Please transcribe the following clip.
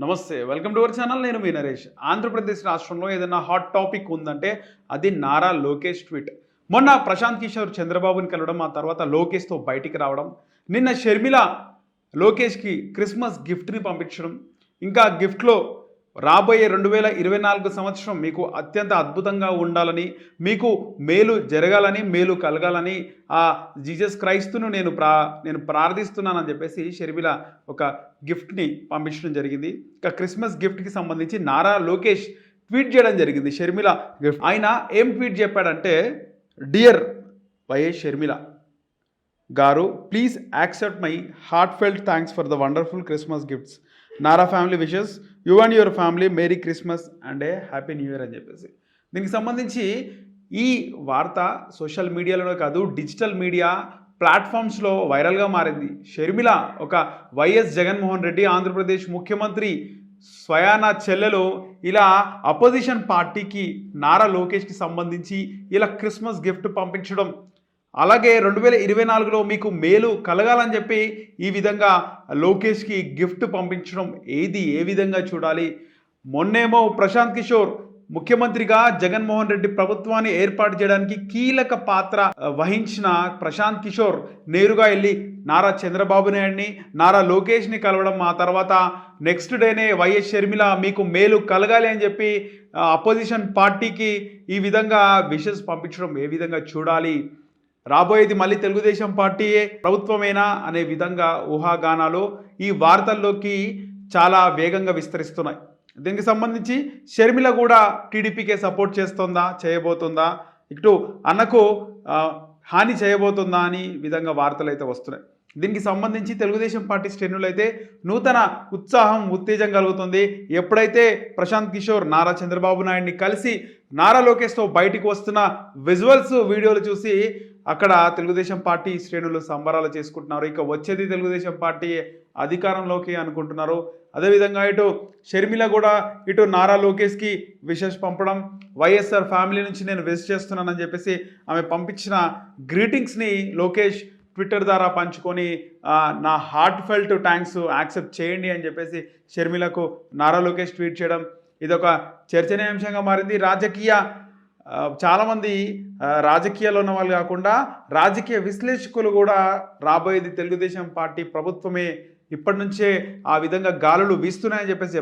నమస్తే welcome to our channel నేను మీ నరేష్. ఆంధ్రప్రదేశ్ రాష్ట్రంలో ఏదైనా హాట్ టాపిక్ ఉందంటే అది నారా లోకేష్ ట్వీట్. మొన్న ప్రశాంత్ కిషోర్ చంద్రబాబుని కలవడం ఆ తర్వాత లోకేష్తో బయటికి రావడం నిన్న షర్మిల లోకేష్కి క్రిస్మస్ గిఫ్ట్ని పంపించడం ఇంకా గిఫ్ట్లో రాబోయే రెండు వేల ఇరవై నాలుగు సంవత్సరం మీకు అత్యంత అద్భుతంగా ఉండాలని మీకు మేలు జరగాలని మేలు కలగాలని ఆ జీసస్ క్రైస్తును నేను ప్రా నేను ప్రార్థిస్తున్నానని చెప్పేసి షర్మిల ఒక గిఫ్ట్ని పంపించడం జరిగింది. ఇక క్రిస్మస్ గిఫ్ట్కి సంబంధించి నారా లోకేష్ ట్వీట్ చేయడం జరిగింది షర్మిల గిఫ్ట్. ఆయన ఏం ట్వీట్ చెప్పాడంటే డియర్ వైఎస్ షర్మిల గారు please accept my heartfelt thanks for the wonderful Christmas gifts Nara family wishes you and your family merry Christmas and a happy new year అని చెప్పేసి. దీనికి సంబంధించి ఈ వార్త సోషల్ మీడియాలోనే కాదు డిజిటల్ మీడియా ప్లాట్ఫామ్స్లో వైరల్గా మారింది. షర్మిల ఒక వైఎస్ జగన్మోహన్ రెడ్డి ఆంధ్రప్రదేశ్ ముఖ్యమంత్రి స్వయాన చెల్లెలు ఇలా అపోజిషన్ పార్టీకి నారా లోకేష్కి సంబంధించి ఇలా క్రిస్మస్ గిఫ్ట్ పంపించడం అలాగే రెండు వేల ఇరవై నాలుగులో మీకు మేలు కలగాలని చెప్పి ఈ విధంగా లోకేష్కి గిఫ్ట్ పంపించడం ఏది ఏ విధంగా చూడాలి? మొన్నేమో ప్రశాంత్ కిషోర్ ముఖ్యమంత్రిగా జగన్మోహన్ రెడ్డి ప్రభుత్వాన్ని ఏర్పాటు చేయడానికి కీలక పాత్ర వహించిన ప్రశాంత్ కిషోర్ నేరుగా వెళ్ళి నారా చంద్రబాబు నాయుడిని నారా లోకేష్ని కలవడం ఆ తర్వాత నెక్స్ట్ డేనే వైఎస్ షర్మిల మీకు మేలు కలగాలి అని చెప్పి అపోజిషన్ పార్టీకి ఈ విధంగా విషెస్ పంపించడం ఏ విధంగా చూడాలి? రాబోయేది మళ్ళీ తెలుగుదేశం పార్టీయే ప్రభుత్వమేనా అనే విధంగా ఊహాగానాలు ఈ వార్తల్లోకి చాలా వేగంగా విస్తరిస్తున్నాయి. దీనికి సంబంధించి షర్మిల కూడా టీడీపీకే సపోర్ట్ చేస్తుందా చేయబోతుందా? ఇటు అన్నకు హాని చేయబోతుందా అని విధంగా వార్తలు అయితే వస్తున్నాయి. దీనికి సంబంధించి తెలుగుదేశం పార్టీ శ్రేణులు అయితే నూతన ఉత్సాహం ఉత్తేజం కలుగుతుంది. ఎప్పుడైతే ప్రశాంత్ కిషోర్ నారా చంద్రబాబు నాయుడిని కలిసి నారా లోకేష్తో బయటికి వస్తున్న విజువల్స్ వీడియోలు చూసి అక్కడ తెలుగుదేశం పార్టీ శ్రేణులు సంబరాలు చేసుకుంటున్నారు. ఇక వచ్చేది తెలుగుదేశం పార్టీ అధికారంలోకి అనుకుంటున్నారు. అదేవిధంగా ఇటు షర్మిల కూడా ఇటు నారా లోకేష్కి విషెస్ పంపడం వైఎస్ఆర్ ఫ్యామిలీ నుంచి నేను విష్ చేస్తున్నానని చెప్పేసి ఆమె పంపించిన గ్రీటింగ్స్ని లోకేష్ ట్విట్టర్ ద్వారా పంచుకొని నా హార్ట్ ఫెల్ట్ థ్యాంక్స్ యాక్సెప్ట్ చేయండి అని చెప్పేసి షర్మిలకు నారా లోకేష్ ట్వీట్ చేయడం. ఇదొక చర్చనీయాంశంగా మారింది. రాజకీయ చాలామంది రాజకీయాల్లో ఉన్న వాళ్ళు కాకుండా రాజకీయ విశ్లేషకులు కూడా రాబోయేది తెలుగుదేశం పార్టీ ప్రభుత్వమే ఇప్పటి నుంచే ఆ విధంగా గాలులు వీస్తున్నాయని చెప్పేసి